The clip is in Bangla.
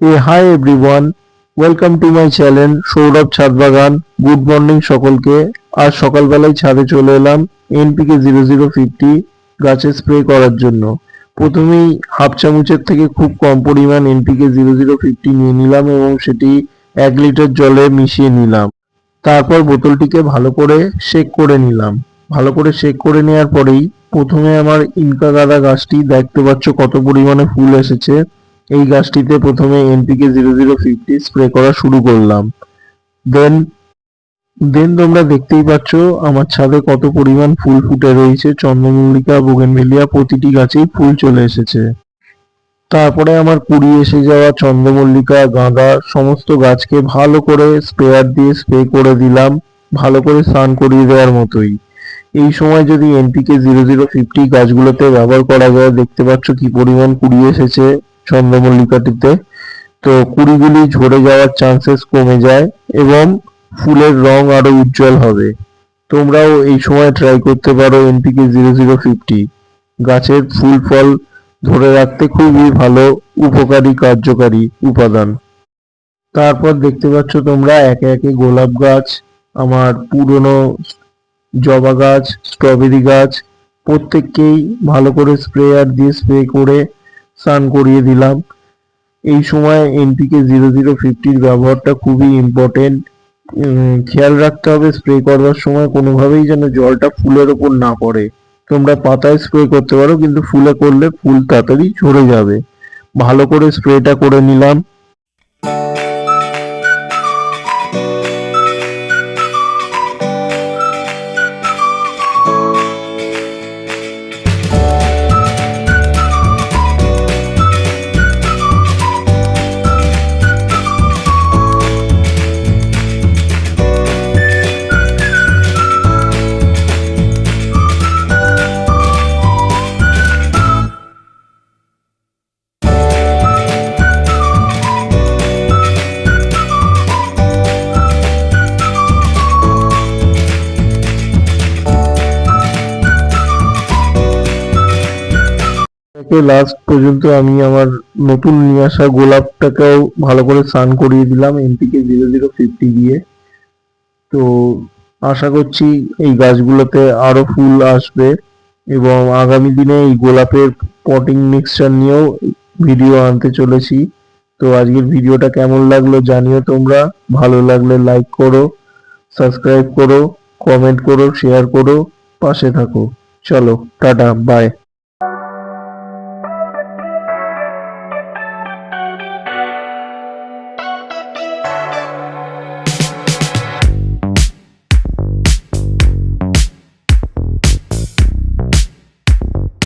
A hi everyone welcome to my channel Sourav ছাদ বাগান গুড মর্নিং সকলকে। আজ সকালবেলায় ছাদে চলে এলাম এনপিকে জিরো জিরো ফিফটি গাছে স্প্রে করার জন্য। প্রথমেই হাফ চামচের থেকে খুব কম পরিমাণ এনপিকে জিরো জিরো ফিফটি নিয়ে নিলাম এবং সেটি এক লিটার জলে মিশিয়ে নিলাম। তারপর বোতলটিকে ভালো করে শেক করে নিলাম। ভালো করে শেক করে নেওয়ার পরেই প্রথমে আমার ইনকা গাঁদা গাছটি দেখতে পাচ্ছ কত পরিমাণে ফুল এসেছে। এই গাছটিতে প্রথমে NPK zero zero fifty spray করা শুরু করলাম। দেন দেন তোমরা দেখতেই পাচ্ছ, আমার ছাদে কত পরিমাণ ফুল ফুটে রয়েছে। চন্দ্রমল্লিকা, বোগেনভেলিয়া প্রতিটি গাছেই ফুল চলে এসেছে। তারপরে আমার কুড়ি এসে যাওয়া চন্দ্রমল্লিকা, গাঁদা, সমস্ত গাছকে ভালো করে স্প্রেয়ার দিয়ে স্প্রে করে দিলাম। ভালো করে স্নান করিয়ে দেওয়ার মতোই। এই সময় যদি এনপিকে জিরো জিরো ফিফটি গাছগুলোতে ব্যবহার করা যায়, দেখতে পাচ্ছ কি পরিমাণ কুড়ি এসেছে। চন্দ্রমল্লিকাটিতে। তো কুড়িগুলি ঝরে যাওয়ার চান্সেস কমে যায় এবং ফুলের রং আরও উজ্জ্বল হবে। তোমরাও এই সময় ট্রাই করতে পারো এনপিকে জিরো জিরো ফিফটি গাছের ফুল ফল ধরে রাখতে খুবই ভালো, উপকারী, কার্যকারী উপাদান। তারপর দেখতে পাচ্ছ তোমরা একে একে গোলাপ গাছ, আমার পুরনো জবা গাছ স্ট্রবেরি গাছ, প্রত্যেককেই ভালো করে স্প্রেয়ার দিয়ে স্প্রে করে স্নান করিয়ে দিলাম। এই সময় এনপিকে জিরো জিরো ফিফটির ব্যবহারটা খুবই ইম্পর্টেন্ট খেয়াল রাখতে হবে স্প্রে করবার সময় কোনোভাবেই যেন জলটা ফুলের ওপর না পড়ে। তোমরা পাতায় স্প্রে করতে পারো, কিন্তু ফুলে করলে ফুল তাড়াতাড়ি ঝরে যাবে। ভালো করে স্প্রেটা করে নিলাম। থেকে লাস্ট পর্যন্ত আমি আমার নতুন নিয়ে আসা গোলাপটাকেও ভালো করে স্নান করিয়ে দিলাম এনপিকে জিরো জিরো ফিফটি দিয়ে। তো আশা করছি এই গাছগুলোতে আরও ফুল আসবে এবং আগামী দিনে এই গোলাপের পটিং মিক্সচার নিয়েও ভিডিও আনতে চলেছি। তো আজকের ভিডিওটা কেমন লাগল জানিও তোমরা। ভালো লাগলে লাইক করো সাবস্ক্রাইব করো কমেন্ট করো শেয়ার করো, পাশে থাকো। চলো, টাটা বাই